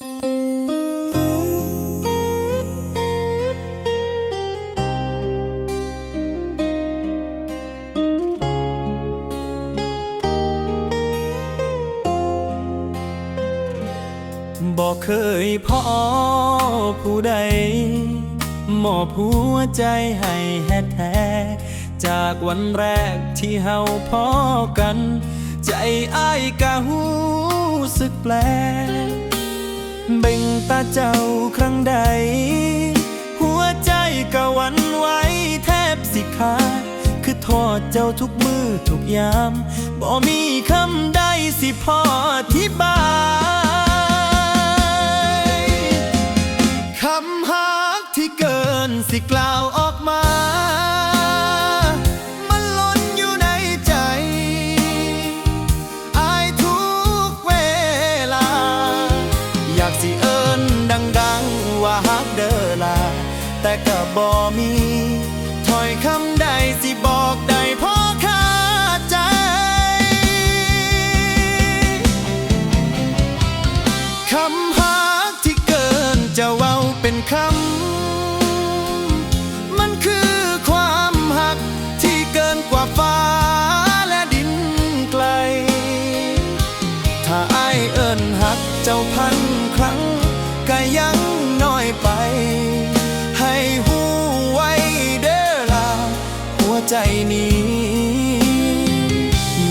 บอกเคยพอผู้ใดมอบหัวใจให้แท้แท้จากวันแรกที่เฮาพอกัน ใจอ้ายกะหูสึกแปลก ตาเจ้าครั้งใด หัวใจก็วันไหวแทบสิขาดคือทอดเจ้าทุกมือทุกยาม บ่มีคำใดสิพอที่บายคำฮักที่เกินสิกลา คำฮักที่เกินจะเว้าเป็นคำ มันคือความหักที่เกินกว่าฟ้าและดินไกล ถ้าอ้ายเอิ้นหักเจ้าพันครั้งก็ยังน้อยไป ให้หูไว้เด้อลาหัวใจนี้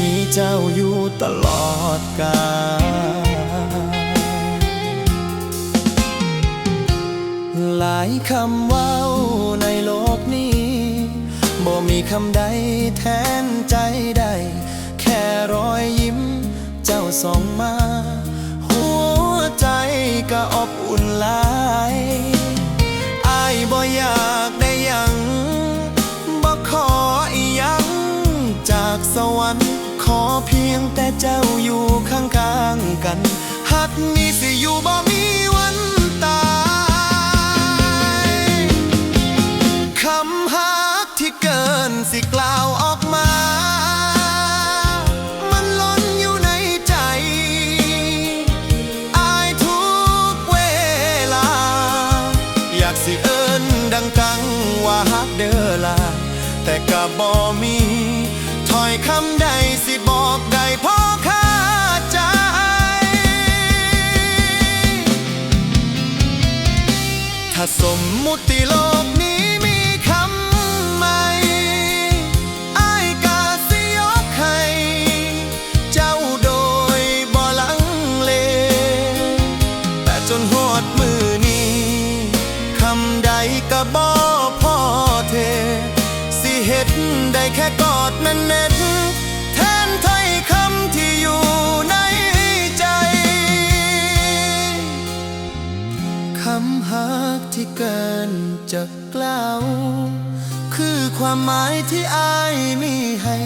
มีเจ้าอยู่ตลอดกาลายคำว้าในโลกนี้บ่มีคำใดแทนใจใด แค่รอยยิ้มเจ้าส่องมา หัวใจก็อบอุ่นหลายอายบ่อยากได้ยังบ่ขออียังจากสวรรค์ขอเพียงแต่เจ้าอยู่ข้างๆกัน หักนี้สิอยู่บ่มี นสิกล่าวออกมา มันล้นอยู่ในใจ อายทุกเวลา อยากสิเอิญดังกังว่าฮักเด้อลา แต่ก็บ่มีถอยคำใดสิบอกได้พอค่าใจถ้าสมมุติโล ก็บ่พ่อเท สิเฮ็ดได้แค่กอดนั่นเน็ตแทนถ้อยคำที่อยู่ในใจคำฮักที่เกินจะกล่าว คือความหมายที่อายมีให้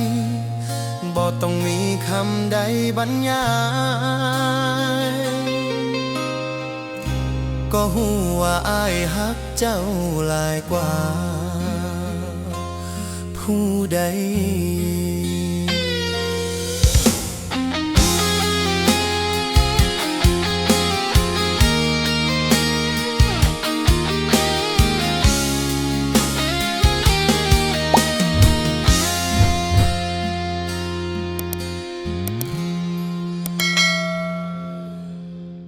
บ่ต้องมีคำใดบรรยาย ก็หูว่าอายฮักเจ้าหลายกว่า ผู้ใด